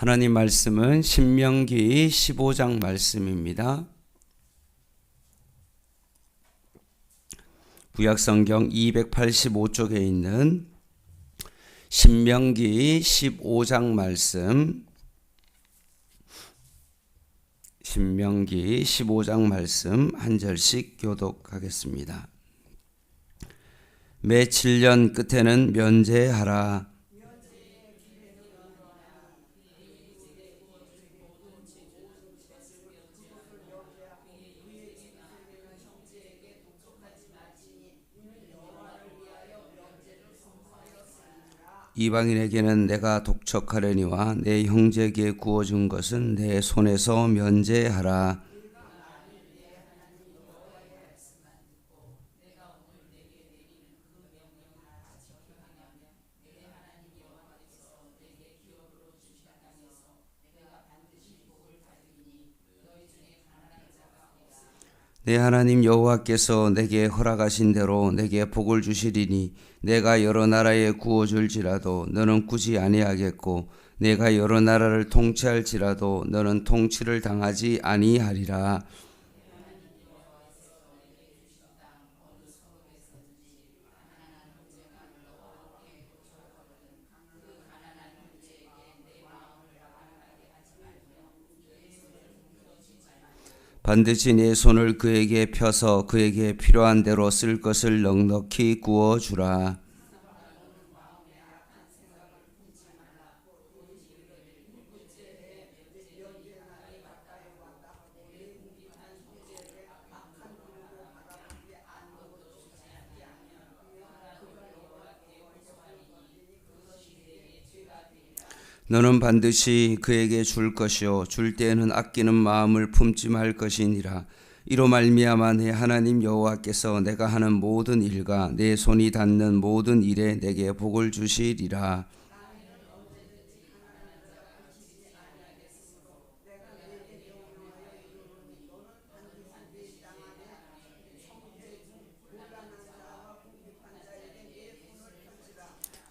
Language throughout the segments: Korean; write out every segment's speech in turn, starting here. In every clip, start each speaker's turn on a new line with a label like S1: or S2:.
S1: 하나님 말씀은 신명기 15장 말씀입니다. 구약성경 285쪽에 있는 신명기 15장 말씀 신명기 15장 말씀 한 절씩 교독하겠습니다. 매 7년 끝에는 면제하라. 이방인에게는 내가 독촉하려니와 내 형제에게 구워준 것은 내 손에서 면제하라. 내 하나님 여호와께서 내게 허락하신 대로 내게 복을 주시리니 내가 여러 나라에 구워 줄지라도 너는 굳이 아니하겠고 내가 여러 나라를 통치할지라도 너는 통치를 당하지 아니하리라 반드시 내 손을 그에게 펴서 그에게 필요한 대로 쓸 것을 넉넉히 구워 주라. 너는 반드시 그에게 줄 것이요. 줄 때에는 아끼는 마음을 품지 말 것이니라. 이로 말미암아 내 하나님 여호와께서 내가 하는 모든 일과 내 손이 닿는 모든 일에 내게 복을 주시리라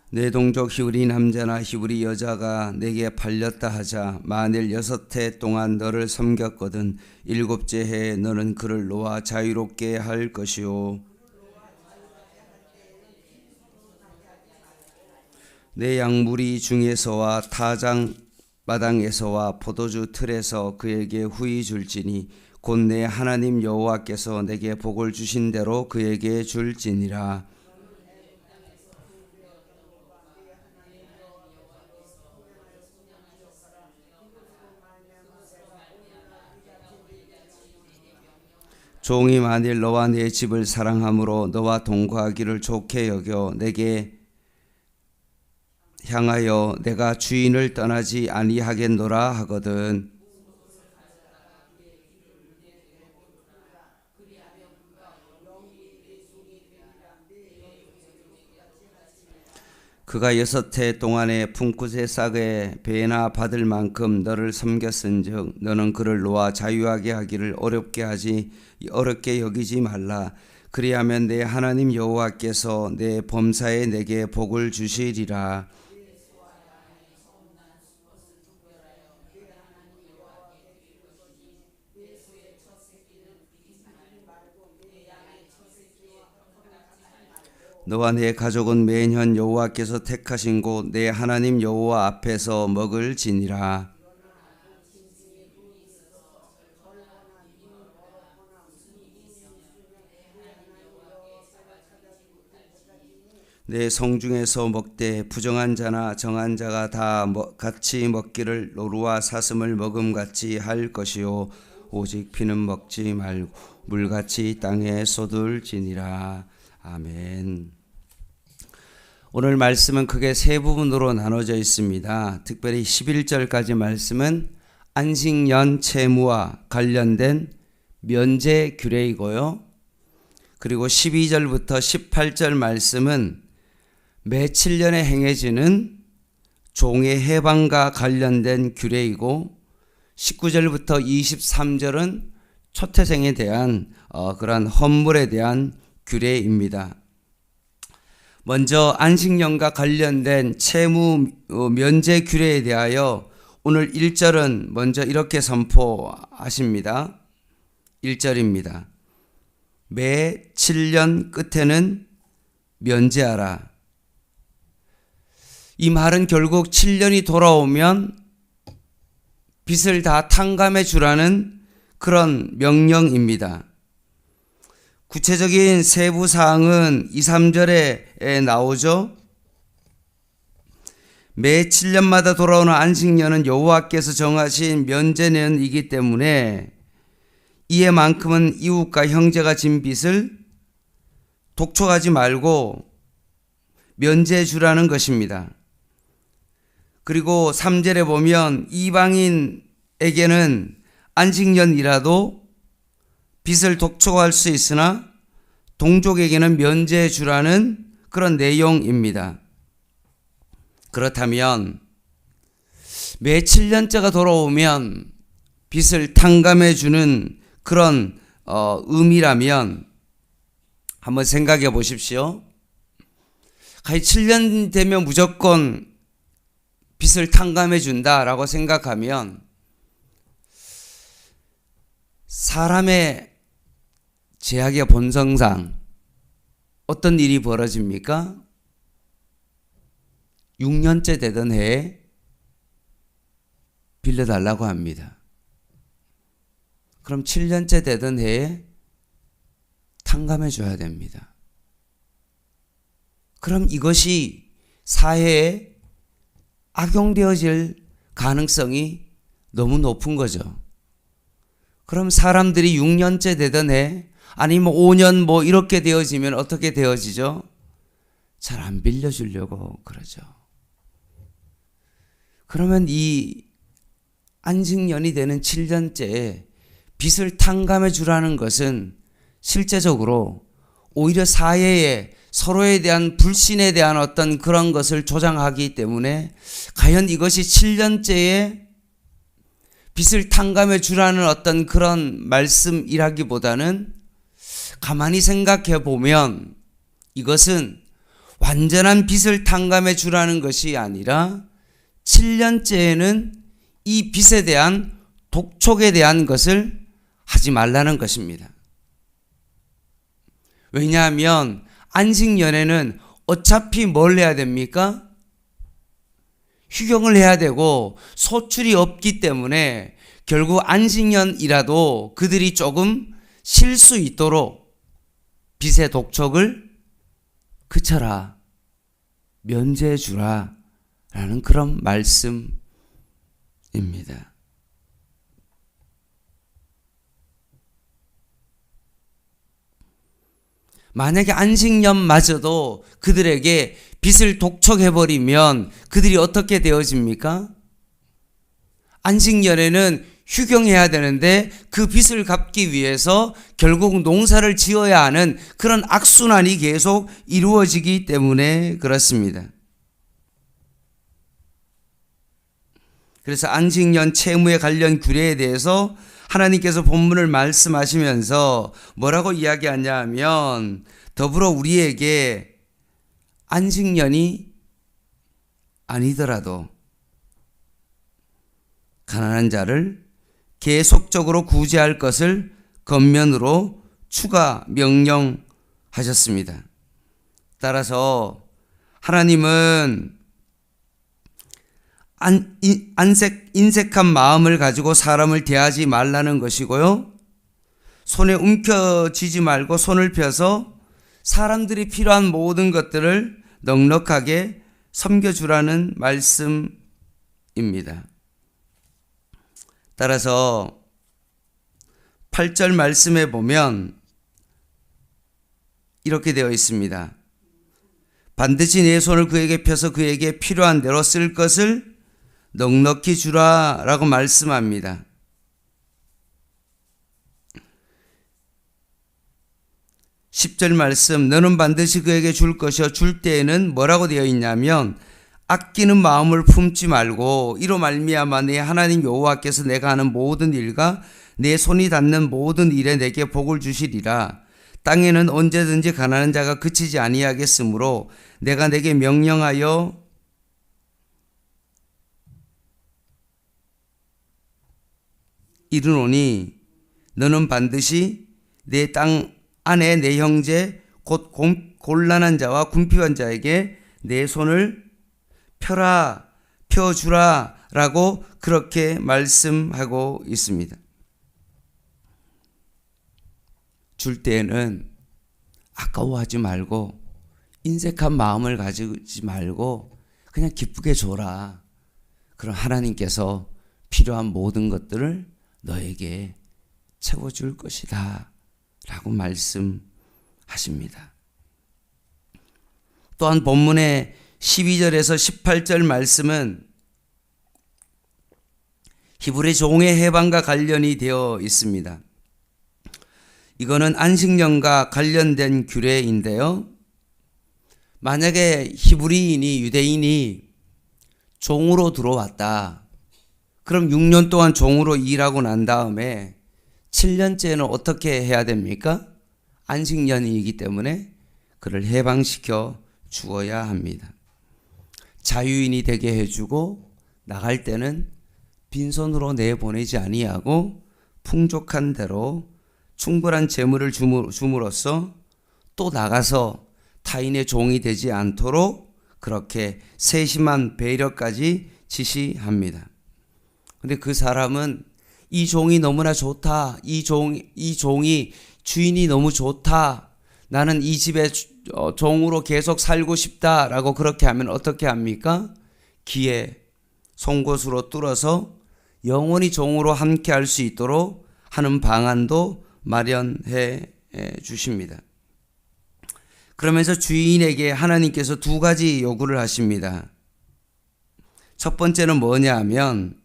S1: 내 동족 히브리 남자나 히브리 여자가 내게 팔렸다 하자 만일 여섯 해 동안 너를 섬겼거든 일곱째 해에 너는 그를 놓아 자유롭게 할 것이요 내 양무리 중에서와 타장 마당에서와 포도주 틀에서 그에게 후히 줄지니 곧 내 하나님 여호와께서 내게 복을 주신 대로 그에게 줄지니라 종이 만일 너와 내 집을 사랑함으로 너와 동거하기를 좋게 여겨 내게 향하여 내가 주인을 떠나지 아니하겠노라 하거든 그가 여섯 해 동안에 품굿의 싹에 배나 받을 만큼 너를 섬겼은즉 너는 그를 놓아 자유하게 하기를 어렵게 하지 어렵게 여기지 말라. 그리하면 내 하나님 여호와께서 내 범사에 내게 복을 주시리라 너와 내 가족은 매년 여호와께서 택하신 곳 내 하나님 여호와 앞에서 먹을 지니라. 내 성중에서 먹되 부정한 자나 정한 자가 다 먹- 같이 먹기를 노루와 사슴을 먹음 같이 할 것이요 오직 피는 먹지 말고 물같이 땅에 쏟을지니라. 아멘. 오늘 말씀은 크게 세 부분으로 나눠져 있습니다. 특별히 11절까지 말씀은 안식년 채무와 관련된 면제 규례이고요. 그리고 12절부터 18절 말씀은 매 7년에 행해지는 종의 해방과 관련된 규례이고 19절부터 23절은 초태생에 대한 어, 그러한 헌물에 대한 규례입니다. 먼저 안식년과 관련된 채무 어, 면제 규례에 대하여 오늘 1절은 먼저 이렇게 선포하십니다. 1절입니다. 매 7년 끝에는 면제하라. 이 말은 결국 7년이 돌아오면 빚을 다 탕감해 주라는 그런 명령입니다. 구체적인 세부 사항은 2, 3절에 나오죠. 매 7년마다 돌아오는 안식년은 여호와께서 정하신 면제년이기 때문에 이에만큼은 이웃과 형제가 진 빚을 독촉하지 말고 면제해 주라는 것입니다. 그리고 3절에 보면 이방인에게는 안식년이라도 빚을 독촉할 수 있으나 동족에게는 면제해 주라는 그런 내용입니다. 그렇다면 매 7년째가 돌아오면 빚을 탕감해 주는 그런 어, 의미라면 한번 생각해 보십시오. 가히 7년 되면 무조건 빚을 탕감해 준다라고 생각하면 사람의 제약의 본성상 어떤 일이 벌어집니까? 6년째 되던 해에 빌려달라고 합니다. 그럼 7년째 되던 해에 탕감해 줘야 됩니다. 그럼 이것이 사회에 악용되어질 가능성이 너무 높은 거죠. 그럼 사람들이 6년째 되던 해, 아니면 5년 뭐 이렇게 되어지면 어떻게 되어지죠? 잘 안 빌려주려고 그러죠. 그러면 이 안식년이 되는 7년째에 빚을 탕감해 주라는 것은 실제적으로 오히려 사회에 서로에 대한 불신에 대한 어떤 그런 것을 조장하기 때문에 과연 이것이 7년째에 빚을 탕감해 주라는 어떤 그런 말씀이라기보다는 가만히 생각해 보면 이것은 완전한 빚을 탕감해 주라는 것이 아니라 7년째에는 이 빚에 대한 독촉에 대한 것을 하지 말라는 것입니다. 왜냐하면 안식년에는 어차피 뭘 해야 됩니까? 휴경을 해야 되고 소출이 없기 때문에 결국 안식년이라도 그들이 조금 쉴 수 있도록 빚의 독촉을 그쳐라, 면제해 주라 라는 그런 말씀입니다. 만약에 안식년마저도 그들에게 빚을 독촉해버리면 그들이 어떻게 되어집니까? 안식년에는 휴경해야 되는데 그 빚을 갚기 위해서 결국 농사를 지어야 하는 그런 악순환이 계속 이루어지기 때문에 그렇습니다. 그래서 안식년 채무에 관련 규례에 대해서 하나님께서 본문을 말씀하시면서 뭐라고 이야기하냐 하면 더불어 우리에게 안식년이 아니더라도 가난한 자를 계속적으로 구제할 것을 겉면으로 추가 명령하셨습니다. 따라서 하나님은 안, 안색, 인색한 마음을 가지고 사람을 대하지 말라는 것이고요. 손에 움켜쥐지 말고 손을 펴서 사람들이 필요한 모든 것들을 넉넉하게 섬겨주라는 말씀입니다. 따라서 8절 말씀에 보면 이렇게 되어 있습니다. 반드시 내 손을 그에게 펴서 그에게 필요한 대로 쓸 것을 넉넉히 주라 라고 말씀합니다. 십절 말씀 너는 반드시 그에게 줄 것이요 줄 때에는 뭐라고 되어 있냐면 아끼는 마음을 품지 말고 이로 말미암아 내 하나님 여호와께서 내가 하는 모든 일과 내 손이 닿는 모든 일에 내게 복을 주시리라. 땅에는 언제든지 가난한 자가 그치지 아니하겠으므로 내가 내게 명령하여 이르노니 너는 반드시 내 땅 안에 내 형제 곧 곤- 곤란한 자와 궁핍한 자에게 내 손을 펴라 펴주라 라고 그렇게 말씀하고 있습니다. 줄 때에는 아까워하지 말고 인색한 마음을 가지지 말고 그냥 기쁘게 줘라. 그럼 하나님께서 필요한 모든 것들을 너에게 채워줄 것이다. 라고 말씀하십니다. 또한 본문의 12절에서 18절 말씀은 히브리 종의 해방과 관련이 되어 있습니다. 이거는 안식년과 관련된 규례인데요. 만약에 히브리인이 유대인이 종으로 들어왔다. 그럼 6년 동안 종으로 일하고 난 다음에 7년째는 어떻게 해야 됩니까? 안식년이기 때문에 그를 해방시켜 주어야 합니다. 자유인이 되게 해주고 나갈 때는 빈손으로 내보내지 아니하고 풍족한 대로 충분한 재물을 줌으로써 또 나가서 타인의 종이 되지 않도록 그렇게 세심한 배려까지 지시합니다. 근데 그 사람은 이 종이 너무나 좋다. 이 종, 이 종이 주인이 너무 좋다. 나는 이 집에 주- 어, 종으로 계속 살고 싶다라고 그렇게 하면 어떻게 합니까? 기에 송곳으로 뚫어서 영원히 종으로 함께 할 수 있도록 하는 방안도 마련해 에, 주십니다. 그러면서 주인에게 하나님께서 두 가지 요구를 하십니다. 첫 번째는 뭐냐 하면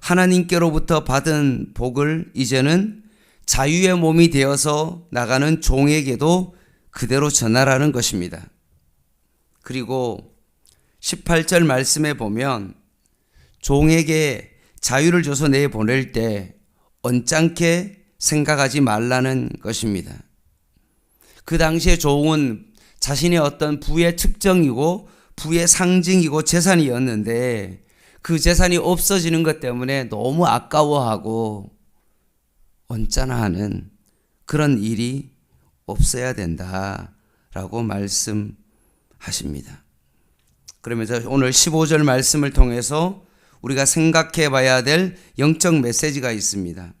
S1: 하나님께로부터 받은 복을 이제는 자유의 몸이 되어서 나가는 종에게도 그대로 전하라는 것입니다. 그리고 18절 말씀에 보면 종에게 자유를 줘서 내 보낼 때 언짢게 생각하지 말라는 것입니다. 그 당시에 종은 자신의 어떤 부의 특정이고 부의 상징이고 재산이었는데 그 재산이 없어지는 것 때문에 너무 아까워하고 언짢아 하는 그런 일이 없어야 된다라고 말씀하십니다. 그러면서 오늘 15절 말씀을 통해서 우리가 생각해 봐야 될 영적 메시지가 있습니다.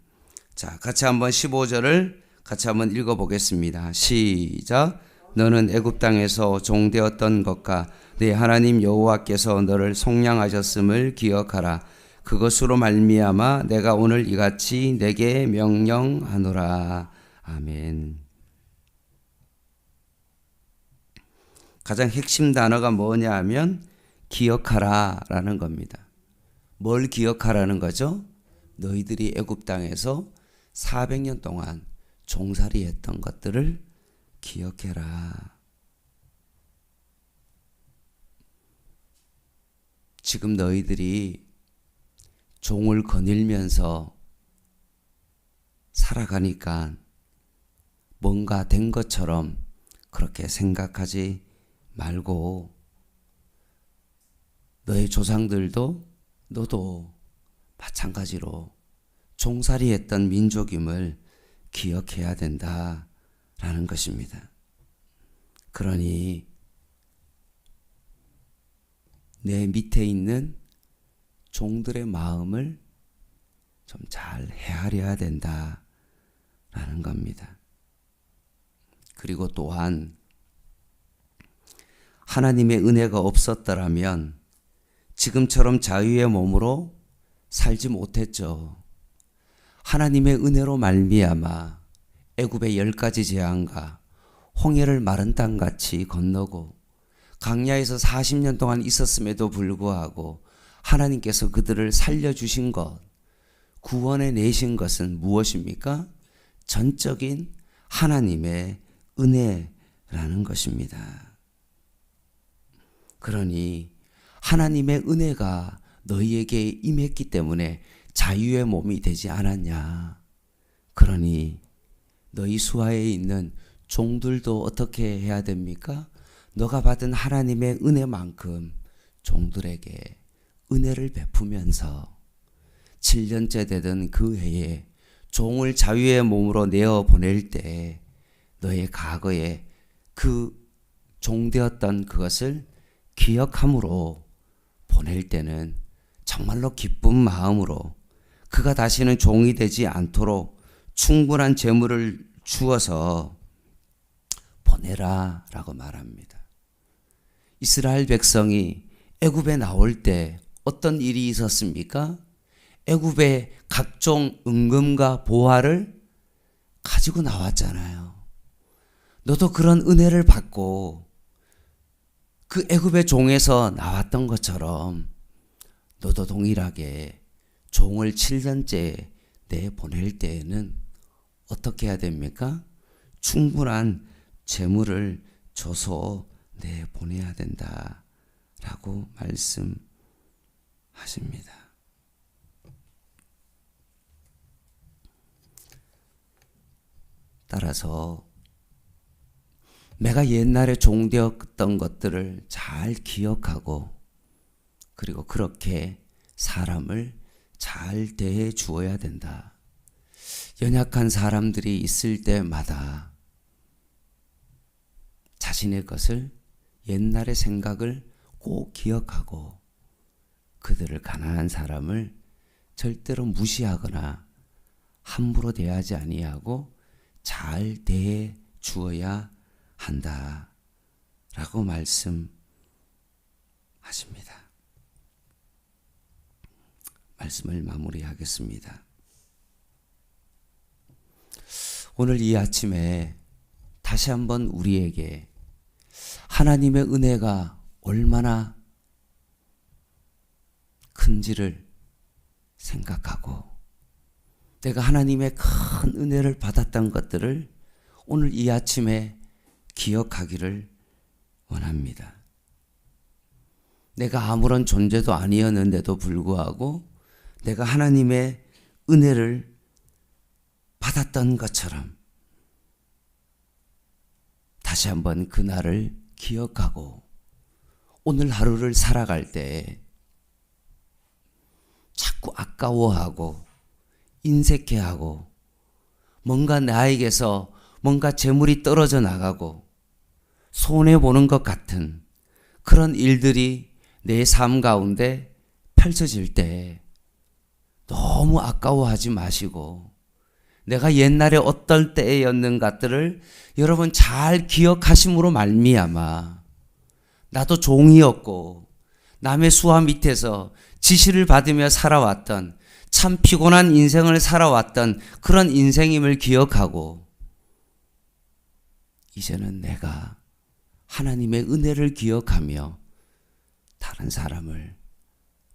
S1: 자, 같이 한번 15절을 같이 한번 읽어 보겠습니다. 시작. 너는 애굽 땅에서 종되었던 것과 네 하나님 여호와께서 너를 속량하셨음을 기억하라. 그것으로 말미암아 내가 오늘 이같이 내게 명령하노라. 아멘. 가장 핵심 단어가 뭐냐 하면 기억하라 라는 겁니다. 뭘 기억하라는 거죠? 너희들이 애굽 땅에서 400년 동안 종살이 했던 것들을 기억해라. 지금 너희들이 종을 거닐면서 살아가니까 뭔가 된 것처럼 그렇게 생각하지 말고 너의 조상들도 너도 마찬가지로 종살이 했던 민족임을 기억해야 된다라는 것입니다. 그러니 내 밑에 있는 종들의 마음을 좀 잘 헤아려야 된다라는 겁니다. 그리고 또한 하나님의 은혜가 없었더라면 지금처럼 자유의 몸으로 살지 못했죠. 하나님의 은혜로 말미암아 애굽의 열 가지 재앙과 홍해를 마른 땅 같이 건너고 강야에서 40년 동안 있었음에도 불구하고 하나님께서 그들을 살려 주신 것 구원해 내신 것은 무엇입니까? 전적인 하나님의 은혜라는 것입니다. 그러니 하나님의 은혜가 너희에게 임했기 때문에 자유의 몸이 되지 않았냐. 그러니 너희 수하에 있는 종들도 어떻게 해야 됩니까? 너가 받은 하나님의 은혜만큼 종들에게 은혜를 베푸면서 7년째 되던 그 해에 종을 자유의 몸으로 내어 보낼 때 너의 과거에 그 종되었던 그것을 기억함으로 보낼 때는 정말로 기쁜 마음으로 그가 다시는 종이 되지 않도록 충분한 재물을 주어서 보내라 라고 말합니다. 이스라엘 백성이 애굽에 나올 때 어떤 일이 있었습니까? 애굽의 각종 은금과 보화를 가지고 나왔잖아요. 너도 그런 은혜를 받고 그 애굽의 종에서 나왔던 것처럼 너도 동일하게 종을 7년째 내 보낼 때에는 어떻게 해야 됩니까? 충분한 재물을 줘서 내 보내야 된다라고 말씀 하십니다. 따라서 내가 옛날에 종되었던 것들을 잘 기억하고 그리고 그렇게 사람을 잘 대해 주어야 된다. 연약한 사람들이 있을 때마다 자신의 것을 옛날의 생각을 꼭 기억하고 그들을 가난한 사람을 절대로 무시하거나 함부로 대하지 아니하고 잘 대해 주어야 한다 라고 말씀하십니다. 말씀을 마무리하겠습니다. 오늘 이 아침에 다시 한번 우리에게 하나님의 은혜가 얼마나 큰지를 생각하고 내가 하나님의 큰 은혜를 받았던 것들을 오늘 이 아침에 기억하기를 원합니다. 내가 아무런 존재도 아니었는데도 불구하고 내가 하나님의 은혜를 받았던 것처럼 다시 한번 그날을 기억하고 오늘 하루를 살아갈 때 자꾸 아까워하고 인색해하고 뭔가 나에게서 뭔가 재물이 떨어져 나가고 손해 보는 것 같은 그런 일들이 내 삶 가운데 펼쳐질 때 너무 아까워하지 마시고 내가 옛날에 어떤 때였는 것들을 여러분 잘 기억하심으로 말미암아 나도 종이었고 남의 수하 밑에서 지시를 받으며 살아왔던 참 피곤한 인생을 살아왔던 그런 인생임을 기억하고 이제는 내가 하나님의 은혜를 기억하며 다른 사람을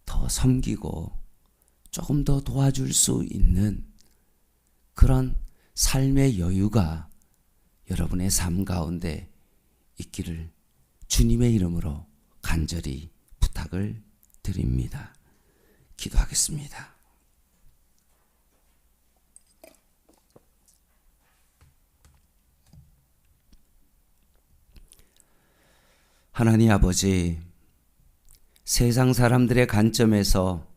S1: 더 섬기고 조금 더 도와줄 수 있는 그런 삶의 여유가 여러분의 삶 가운데 있기를 주님의 이름으로 간절히 부탁을 드립니다. 기도하겠습니다. 하나님 아버지, 세상 사람들의 관점에서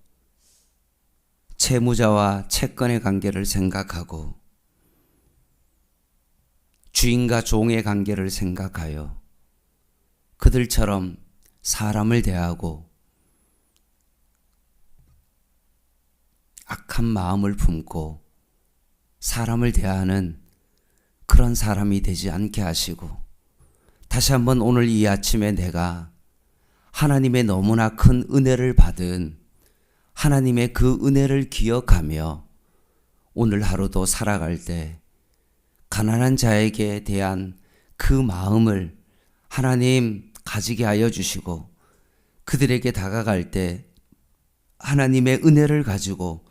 S1: 채무자와 채권의 관계를 생각하고 주인과 종의 관계를 생각하여 그들처럼 사람을 대하고 악한 마음을 품고 사람을 대하는 그런 사람이 되지 않게 하시고 다시 한번 오늘 이 아침에 내가 하나님의 너무나 큰 은혜를 받은 하나님의 그 은혜를 기억하며 오늘 하루도 살아갈 때 가난한 자에게 대한 그 마음을 하나님 가지게 하여 주시고 그들에게 다가갈 때 하나님의 은혜를 가지고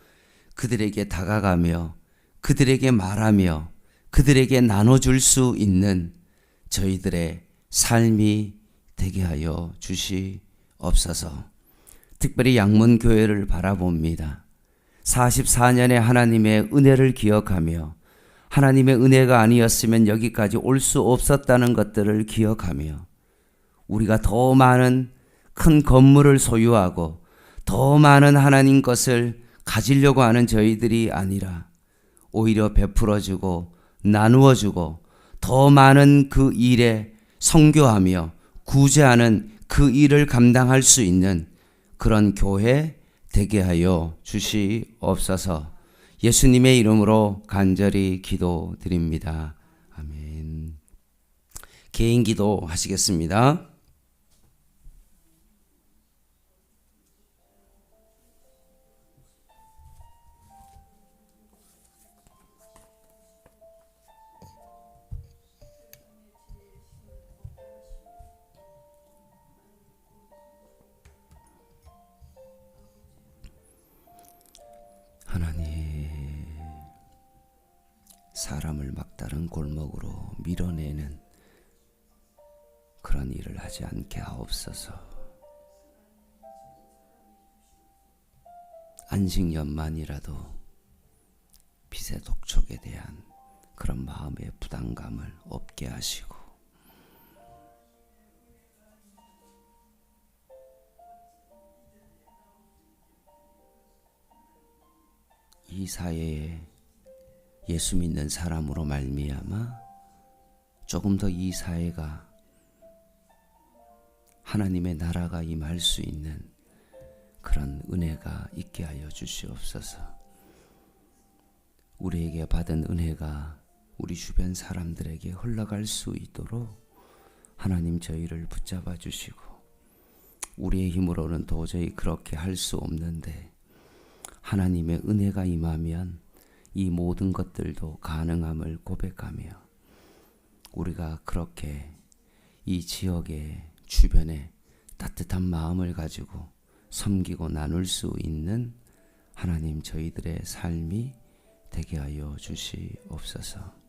S1: 그들에게 다가가며 그들에게 말하며 그들에게 나눠줄 수 있는 저희들의 삶이 되게 하여 주시옵소서. 특별히 양문교회를 바라봅니다. 44년의 하나님의 은혜를 기억하며 하나님의 은혜가 아니었으면 여기까지 올 수 없었다는 것들을 기억하며 우리가 더 많은 큰 건물을 소유하고 더 많은 하나님 것을 가지려고 하는 저희들이 아니라 오히려 베풀어주고 나누어주고 더 많은 그 일에 성교하며 구제하는 그 일을 감당할 수 있는 그런 교회 되게 하여 주시옵소서. 예수님의 이름으로 간절히 기도드립니다. 아멘. 개인 기도 하시겠습니다. 밀어내는 그런 일을 하지 않게 하옵소서. 안식년만이라도 빚의 독촉에 대한 그런 마음의 부담감을 없게 하시고 이 사회에 예수 믿는 사람으로 말미암아 조금 더 이 사회가 하나님의 나라가 임할 수 있는 그런 은혜가 있게 하여 주시옵소서. 우리에게 받은 은혜가 우리 주변 사람들에게 흘러갈 수 있도록 하나님 저희를 붙잡아 주시고 우리의 힘으로는 도저히 그렇게 할 수 없는데 하나님의 은혜가 임하면 이 모든 것들도 가능함을 고백하며 우리가 그렇게 이 지역의 주변에 따뜻한 마음을 가지고 섬기고 나눌 수 있는 하나님 저희들의 삶이 되게 하여 주시옵소서.